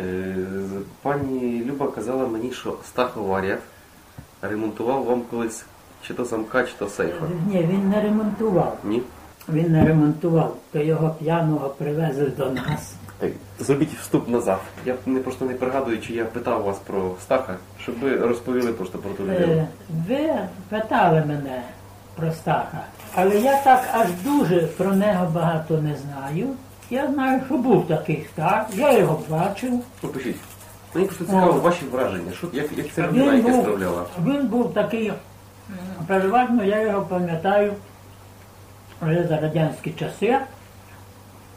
Е, Пані Люба казала мені, що Стах Аварія ремонтував вам колись чи то замка, чи то сейфа. Ні, він не ремонтував. Ні? Він не ремонтував, то його п'яного привезли до нас. Так, Зробіть вступ назад. Я не просто не пригадую, чи я питав вас про Стаха, щоб ви розповіли просто про ту людину. Е, Ви питали мене про Стаха, але я так аж дуже про нього багато не знаю. Я знаю, що був такий Стах, я його бачив. Ну, пишіть. Мені просто цікаво ваші враження. Що, як, як ця людина, був, справляла? він був такий, переважно я його пам'ятаю вже за радянські часи,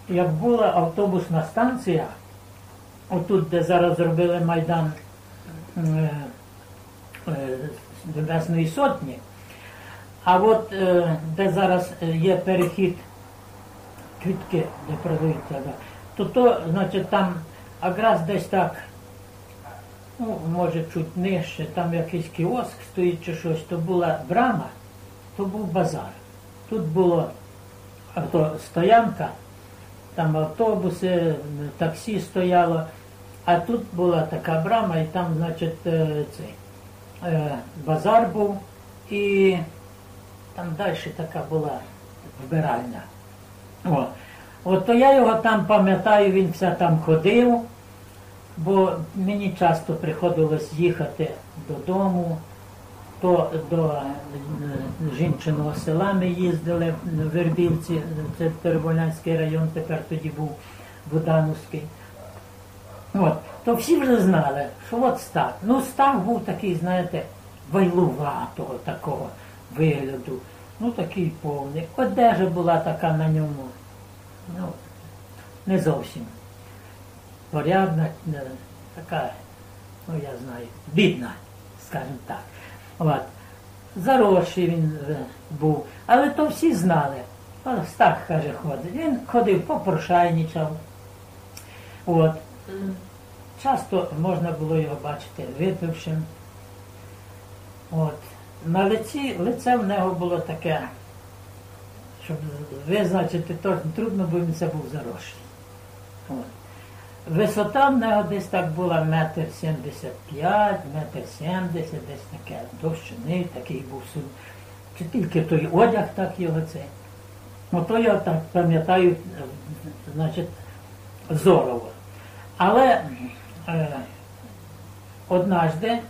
як була автобусна станція, отут, де зараз зробили Майдан е, е, Небесної Сотні, а от е, де зараз е, є перехід квітки, де продаються, да, то то, значить, там якраз десь так ну, може чуть нижче, там якийсь кіоск стоїть чи щось, то була брама, то був базар. Тут було авто, стоянка, там автобуси, таксі стояло, а тут була така брама, і там, значить, е, цей е, базар був, і там далі така була вбиральня. О. От то я його там пам'ятаю, він все там ходив бо мені часто приходилось їхати додому, то до е, жінчиного села ми їздили в Вербівці, це Терволянський район, тепер тоді був Будановський. От, то всі вже знали, що от став. Ну, став був такий, знаєте, вайлуватого такого вигляду. Ну, такий повний. Одежа була така на ньому. Ну, не зовсім порядна, не, така, ну я знаю, бідна, скажімо так. От. Заросший він е, був, але то всі знали. Стах, каже, ходить. Він ходив, попрошайничав. От. Часто можна було його бачити випившим. От. На лиці, лице в нього було таке, щоб визначити, то трудно, бо він це був заросший. От. Висота в нього десь так була метр сімдесят п'ять, метр сімдесят, десь таке довщини, такий був суд. Чи тільки той одяг так його цей. Ото я так пам'ятаю, значить, зорово. Але е, однажды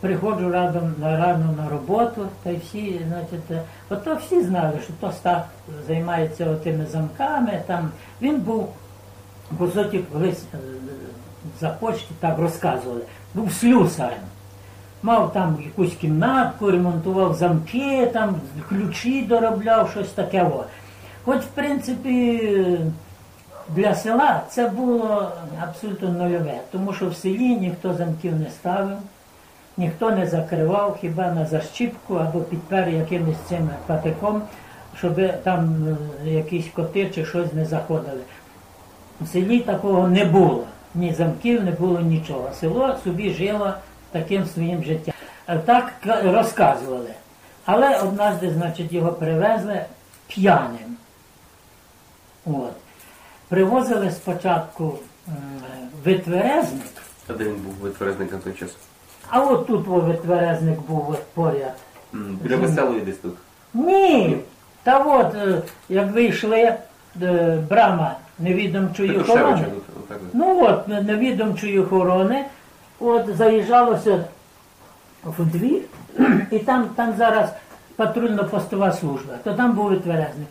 приходжу радом, рано на роботу, та й всі, значить, е, ото всі знали, що то Стах займається тими замками. Там. Він був по суті, колись за почті так розказували, був слюсарем. Мав там якусь кімнатку, ремонтував замки, там ключі доробляв, щось таке. Хоч, в принципі, для села це було абсолютно нульове, тому що в селі ніхто замків не ставив, ніхто не закривав, хіба на защіпку або підпер якимось цим патиком, щоб там е, якісь коти чи щось не заходили. У селі такого не було. Ні замків, не було нічого. Село собі жило таким своїм життям. Е, Так розказували. Але однажды, значить, його привезли п'яним. От. Привозили спочатку витверезник, А де він був витверезник на той час? А от тут о, витверезник був от поряд. М, Біля веселої десь тут. Ні. Та от, е, як вийшли, е, брама невідомчої Петрушевича охорони. тут. отак от. Ну от, на- невідомчої охорони, от заїжджалося в двір, і там, там зараз патрульно-постова служба, то там був витверезник.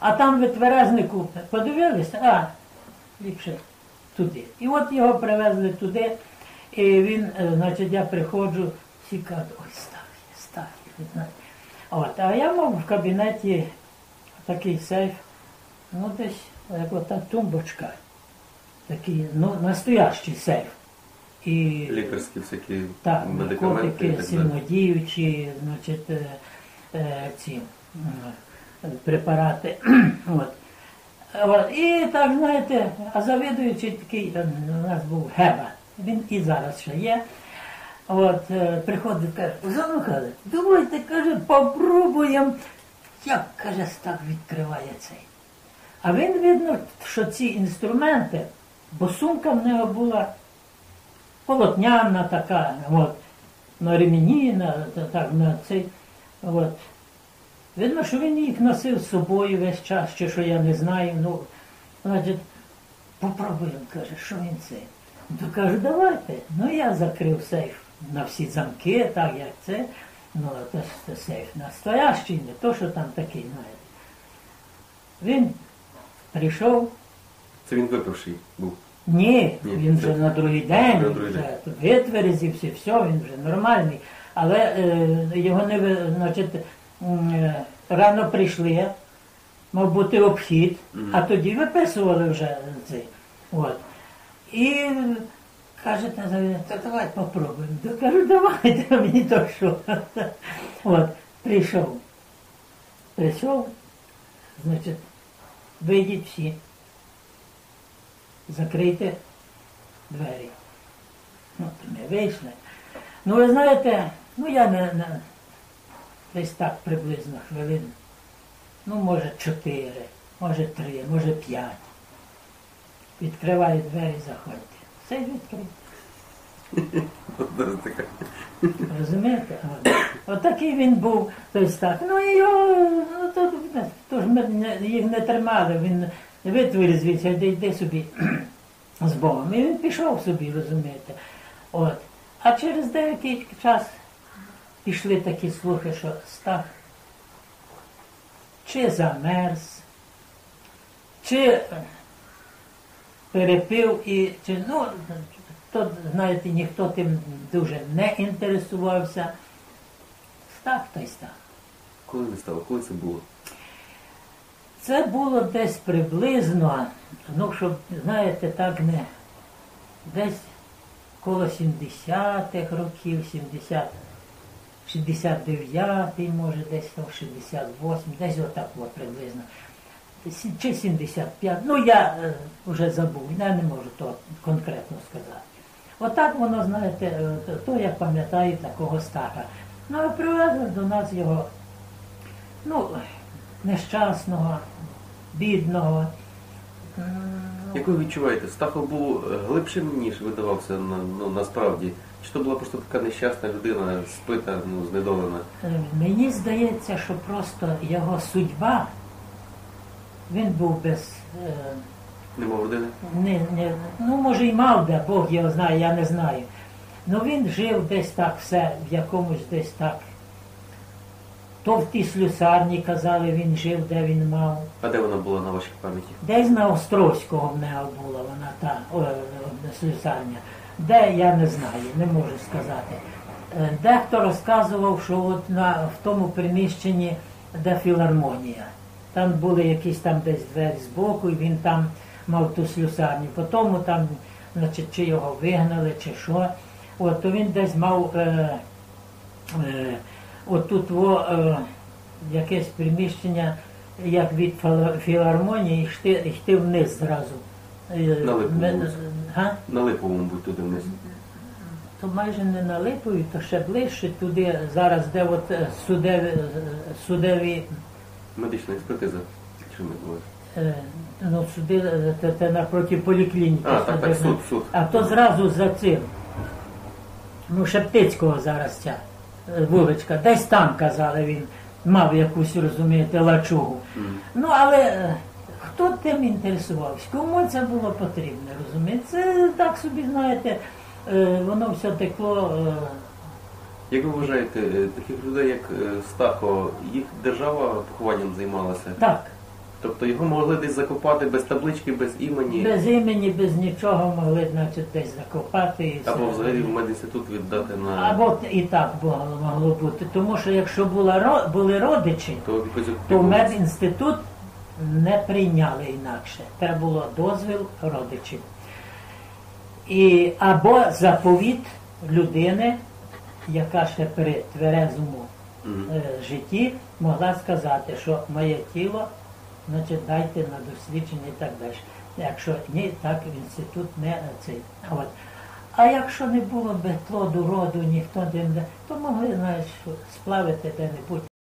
А там витверезнику подивилися, а, ліпше туди. І от його привезли туди, і він, е, значить, я приходжу, всі кажуть, ой, Стахі, Стахі. знаєте. От, а я мав в кабінеті такий сейф, ну десь як ота тумбочка, такий, ну, настоящий сейф. І Лікарські всякі так, медикаменти. так сильнодіючі, значить, е, е, ці м, препарати. От. От. І так, знаєте, а завідуючий такий, е, у нас був Геба, він і зараз ще є. От, е, приходить, каже, Занухали, давайте, каже, попробуємо. Як, каже, так відкриває цей. А він видно, що ці інструменти, бо сумка в нього була полотняна така, от, на ремені, на, так, на цей. От. Видно, що він їх носив з собою весь час, чи що я не знаю. Ну, значить, попробуємо, каже, що він це. То кажу, давайте. Ну я закрив сейф на всі замки, так як це. Ну, це, ж- це сейф настоящий, не то, що там такий, знаєте. Він прийшов, Це він випивший був. ні, Ні, він це- вже на другий день, на другий вже витверезився, все, він вже нормальний. Але е, його не ви- значить, м, е, рано прийшли, мав бути обхід, а тоді виписували вже цей. От. І каже, та, давай попробуємо. То кажу, давайте, мені то що. От, прийшов. Прийшов, значить, вийдіть всі закрийте двері. Ну, ми вийшли. Ну, ви знаєте, ну я не, не десь так приблизно хвилин. Ну, може, чотири, може три, може п'ять. Відкриваю двері, заходьте. Все така. Розумієте? От. Отакий він був, тобто так. Ну і його, ну то, то ж ми не- їх не тримали, він витворив звідси, йди, йди собі з Богом. І він пішов собі, розумієте. От. А через деякий час пішли такі слухи, що Стах чи замерз, чи перепив і чи ну то, знаєте, ніхто тим дуже не інтересувався. Стах та й стах. Коли не стало? Коли це було? Це було десь приблизно, ну щоб, знаєте, так не десь коло 70-х років, 70, 69-й, може, десь там 68, десь отак от приблизно. Чи 75, ну я е, вже забув, я не можу то конкретно сказати. Отак воно, знаєте, е, то- я пам'ятаю такого стаха. Ну, а привезли до нас його, ну, нещасного, бідного. Як ви відчуваєте, Стахов був глибшим, ніж видавався на, ну, насправді? Чи то була просто така нещасна людина, спита, ну, знедолена? Е, Мені здається, що просто його судьба, він був без. е, Нема родини? Не, не, ну, може, і мав де, Бог його знає, я не знаю. Ну він жив десь так все, в якомусь десь так. То в тій слюсарні казали, він жив, де він мав. А де вона була на вашій пам'яті? Десь на Острозького в нього була вона та о, е, слюсарня. Де я не знаю, не можу сказати. Е, Дехто розказував, що от на, в тому приміщенні, де філармонія. Там були якісь там десь двері збоку, і він там мав ту слюсарню. Потім там, значить, чи його вигнали, чи що. От, то він десь мав е, е, отут во, е, якесь приміщення, як від філармонії, йти, йти вниз зразу. Е, На га? На Липовому будь туди вниз. То майже не на Липові, то ще ближче туди, зараз де от е, судеві, е, судеві Медична експертиза. Що ми е, ну, суди, е, те, те напроти поліклініки. А, так, так, суд, суд. А то зразу за цим. Ну, Шептицького зараз ця е, вуличка. Десь там, казали, він мав якусь, розумієте, лачугу. Мгм. Ну, але хто тим інтересувався? Кому це було потрібно, розумієте? Це так собі, знаєте, воно все текло. Як ви вважаєте, е, таких людей, як е, Стахо, їх держава похованням займалася? Так, Тобто його могли десь закопати без таблички, без імені, без імені, без нічого могли, значить, десь закопати. І або взагалі в медінститут віддати на Або і так було, могло бути. Тому що якщо була, були родичі, то то медінститут не прийняли інакше. Треба було дозвіл родичів. І, або заповіт людини, яка ще при тверезому е, житті могла сказати, що моє тіло, значить, дайте на дослідження і так далі. Якщо ні, так інститут не цей. От. А якщо не було би плоду роду, ніхто не, то могли, знаєш, сплавити де-небудь.